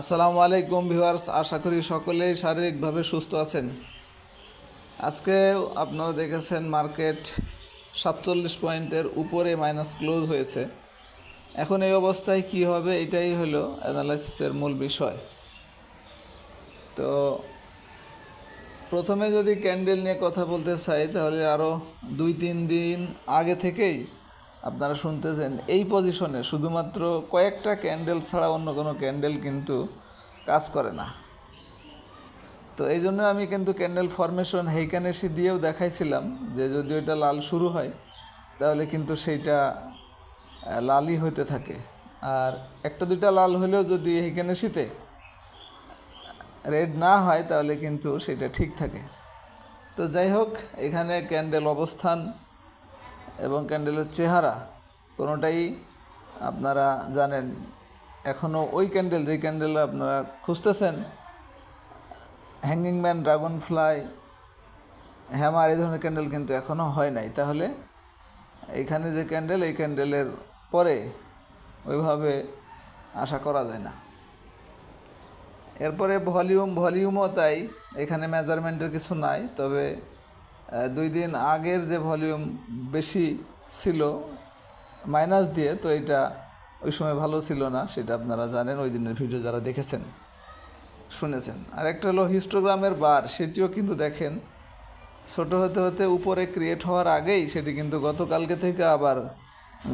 আসসালামু আলাইকুম ভিউয়ার্স, আশা করি সকলেই শারীরিকভাবে সুস্থ আছেন। আজকে আপনারা দেখেছেন মার্কেট সাতচল্লিশ পয়েন্টের উপরে মাইনাস ক্লোজ হয়েছে। এখন এই অবস্থায় কি হবে এটাই হলো অ্যানালাইসিসের মূল বিষয়। তো প্রথমে যদি ক্যান্ডেল নিয়ে কথা বলতে চাই, তাহলে আরও দুই তিন দিন আগে থেকেই আপনারা শুনতেছেন এই পজিশনে শুধুমাত্র কয়েকটা ক্যান্ডেল ছাড়া অন্য কোনো ক্যান্ডেল কিন্তু কাজ করে না। তো এই জন্য আমি কিন্তু ক্যান্ডেল ফরমেশন হেইকানেসি দিয়েও দেখাইছিলাম যে যদি ওইটা লাল শুরু হয়, তাহলে কিন্তু সেইটা লালই হতে থাকে। আর একটা দুইটা লাল হলেও যদি হেইকানেসিতে রেড না হয়, তাহলে কিন্তু সেটা ঠিক থাকে। তো যাই হোক, এখানে ক্যান্ডেল অবস্থান এবং ক্যান্ডেলের চেহারা, কোনোটাই আপনারা জানেন। এখনও ওই ক্যান্ডেল যে ক্যান্ডেল আপনারা খুঁজতেছেন hanging man dragonfly hammer এই ধরনের ক্যান্ডেল কিন্তু এখনও হয় নাই। তাহলে এইখানে যে ক্যান্ডেল, এই ক্যান্ডেলের পরে ওইভাবে আশা করা যায় না। এরপরে ভলিউম, ভলিউমও তাই, এখানে মেজারমেন্টের কিছু নাই, তবে দুই দিন আগের যে ভলিউম বেশি ছিল মাইনাস দিয়ে, তো এটা ওই সময় ভালো ছিল না, সেটা আপনারা জানেন, ওই দিনের ভিডিও যারা দেখেছেন, শুনেছেন। আর একটা হলো হিস্টোগ্রামের বার সেটিও কিন্তু দেখেন। ছোট হতে হতে উপরে ক্রিয়েট হওয়ার আগেই সেটি কিন্তু গতকালকে থেকে আবার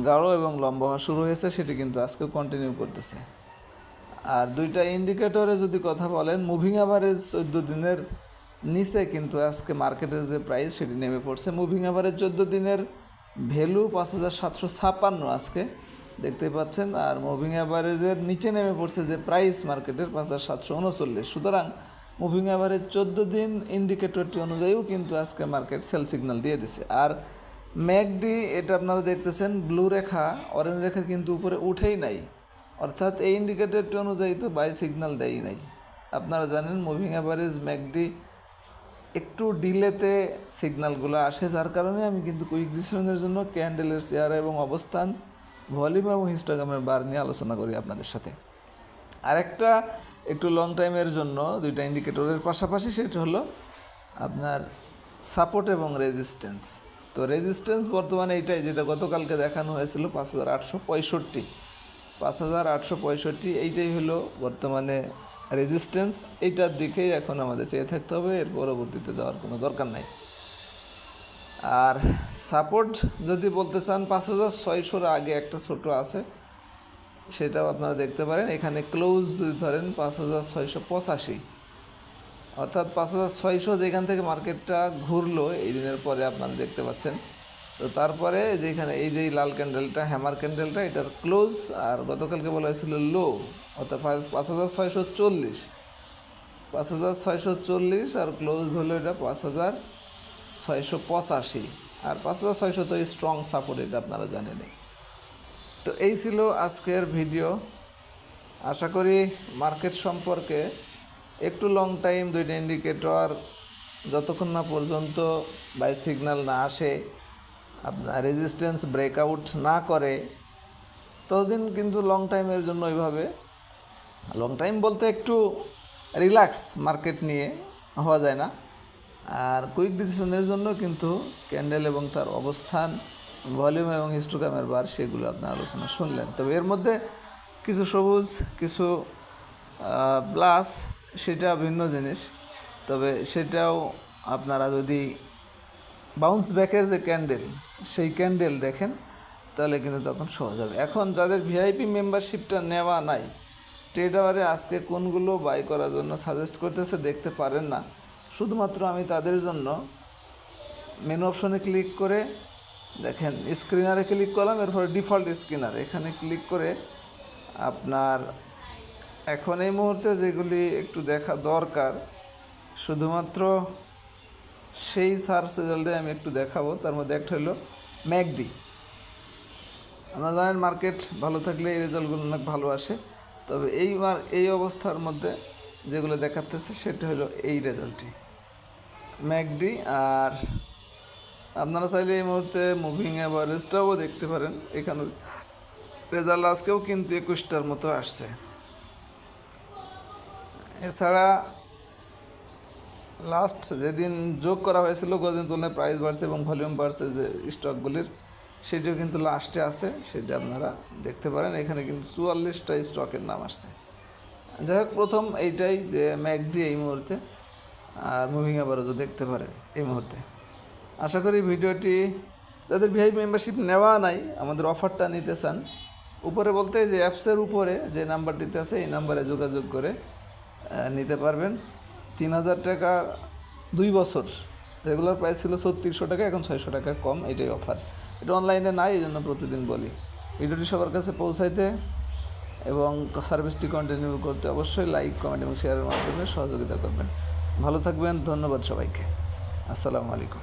গাঢ় এবং লম্বা হওয়া শুরু হয়েছে, সেটি কিন্তু আজকে কন্টিনিউ করতেছে। আর দুইটা ইন্ডিকেটরে যদি কথা বলেন মুভিং অ্যাভারেজ চোদ্দ দিনের নিচে কিন্তু আজকে মার্কেটের যে প্রাইস সেটি নেমে পড়ছে। মুভিং অ্যাভারেজ চোদ্দ দিনের ভ্যালু পাঁচ হাজার সাতশো ছাপ্পান্ন আজকে দেখতে পাচ্ছেন। আর মুভিং অ্যাভারেজের নিচে নেমে পড়ছে যে প্রাইস মার্কেটের পাঁচ হাজার সাতশো উনচল্লিশ। সুতরাং মুভিং অ্যাভারেজ চোদ্দ দিন ইন্ডিকেটরটি অনুযায়ীও কিন্তু আজকে মার্কেট সেল সিগন্যাল দিয়ে দিছে। আর ম্যাকডি, এটা আপনারা দেখতেছেন ব্লু রেখা অরেঞ্জ রেখা কিন্তু উপরে উঠেই নাই। অর্থাৎ এই ইন্ডিকেটরটি অনুযায়ী তো বাই সিগন্যাল দেয়ই নাই। আপনারা জানেন মুভিং অ্যাভারেজ ম্যাকডি একটু ডিলেতে সিগন্যালগুলো আসে, যার কারণে আমি কিন্তু কুইক ডিসিশনের জন্য ক্যান্ডেলের চেয়ার এবং অবস্থান ভলিউম এবং হিস্টোগ্রামের বার নিয়ে আলোচনা করি আপনাদের সাথে। আরেকটা একটু লং টাইমের জন্য দুইটা ইন্ডিকেটরের পাশাপাশি সেটা হলো আপনার সাপোর্ট এবং রেজিস্ট্যান্স তো রেজিস্ট্যান্স বর্তমানে এইটাই, যেটা গতকালকে দেখানো হয়েছিল পাঁচ হাজার আটশো পঁয়ষট্টি। পাঁচ হাজার আটশো পঁয়ষট্টি, এইটাই হলো বর্তমানে রেজিস্ট্যান্স এইটার দিকেই এখন আমাদের চেয়ে থাকতে হবে, এর পরবর্তীতে যাওয়ার কোনো দরকার নাই। আর সাপোর্ট যদি বলতে চান, পাঁচ হাজার ছয়শোর আগে একটা ছোট আছে, সেটাও আপনারা দেখতে পারেন। এখানে ক্লোজ যদি ধরেন, পাঁচ হাজার ছয়শো পঁচাশি। অর্থাৎ পাঁচ হাজার ছয়শো যেখান থেকে মার্কেটটা ঘুরলো, এই দিনের পরে আপনারা দেখতে পাচ্ছেন। তো তারপরে যেখানে এই যে লাল ক্যান্ডেলটা, হ্যামার ক্যান্ডেলটা, এটার ক্লোজ আর গতকালকে বলা হয়েছিল লো, অর্থাৎ পাঁচ হাজার ছয়শো চল্লিশ। পাঁচ হাজার ছয়শো চল্লিশ আর ক্লোজ হলো এটা পাঁচ হাজার ছয়শো পঁচাশি। আর পাঁচ হাজার ছয়শো তো স্ট্রং সাপোর্ট এটা আপনারা জানেনই। তো এই ছিল আজকের ভিডিও আশা করি মার্কেট সম্পর্কে একটু লং টাইম দুইটা ইন্ডিকেটর যতক্ষণ না পর্যন্ত বাই সিগন্যাল না আসে আপনার রেজিস্ট্যান্স ব্রেকআউট না করে, ততদিন কিন্তু লং টাইমের জন্য ওইভাবে লং টাইম বলতে একটু রিল্যাক্স মার্কেট নিয়ে হওয়া যায় না। আর কুইক ডিসিশনের জন্য কিন্তু ক্যান্ডেল এবং তার অবস্থান ভলিউম এবং হিস্টোগ্রামের বার সেগুলো আপনার আলোচনা শুনলেন। তবে এর মধ্যে কিছু সবুজ, কিছু প্লাস সেটা ভিন্ন জিনিস। তবে সেটাও আপনারা যদি বাউন্স ব্যাকের যে ক্যান্ডেল সেই ক্যান্ডেল দেখেন, তাহলে কিন্তু তখন সহজ হবে। এখন যাদের ভিআইপি মেম্বারশিপটা নেওয়া নাই ট্রেডারে আজকে কোনগুলো বাই করার জন্য সাজেস্ট করতেছে দেখতে পারেন না। শুধুমাত্র আমি তাদের জন্য মেনু অপশনে ক্লিক করে, দেখেন স্ক্রিনারে ক্লিক করলাম, এরপরে ডিফল্ট স্ক্রিনার এখানে ক্লিক করে আপনার এখন এই মুহূর্তে যেগুলি একটু দেখা দরকার, শুধুমাত্র সেই সার্চ রেজাল্টে আমি একটু দেখাবো। তার মধ্যে একটা হলো ম্যাকডি। আমরা জানেন মার্কেট ভালো থাকলে এই রেজাল্টগুলো অনেক ভালো আসে। তবে এই এই অবস্থার মধ্যে যেগুলো দেখাতেছে সেটা হলো এই রেজাল্টটি। ম্যাকডি আর আপনারা চাইলে এই মুহূর্তে মুভিং অ্যাভারেজটাও দেখতে পারেন। এখানে রেজাল্ট আজকেও কিন্তু একুশটার মতো আসছে। এছাড়া লাস্ট যেদিন যোগ করা হয়েছিল গদিন তুলনায় প্রাইস বাড়ছে এবং ভলিউম বাড়ছে যে স্টকগুলির সেটিও কিন্তু লাস্টে আছে, সেটা আপনারা দেখতে পারেন। এখানে কিন্তু চুয়াল্লিশটা স্টকের নাম আসছে। যাই হোক, প্রথম এইটাই যে ম্যাকডি এই মুহূর্তে, আর মুভিং অ্যাভারেজও দেখতে পারেন এই মুহূর্তে। আশা করি ভিডিওটি, যাদের ভিআই মেম্বারশিপ নেওয়া নাই, আমাদের অফারটা নিতে চান, উপরে বলতে যে অ্যাপসের উপরে যে নাম্বারটিতে আছে, এই নাম্বারে যোগাযোগ করে নিতে পারবেন। তিন হাজার টাকা দুই বছর। রেগুলার প্রাইস ছিল ছত্রিশশো টাকা, এখন ছয়শো টাকা কম, এটাই অফার। এটা অনলাইনে নাই এই জন্য প্রতিদিন বলি। ভিডিওটি সবার কাছে পৌঁছাইতে এবং সার্ভিসটি কন্টিনিউ করতে অবশ্যই লাইক কমেন্ট এবং শেয়ারের মাধ্যমে সহযোগিতা করবেন। ভালো থাকবেন, ধন্যবাদ সবাইকে। আসসালামু আলাইকুম।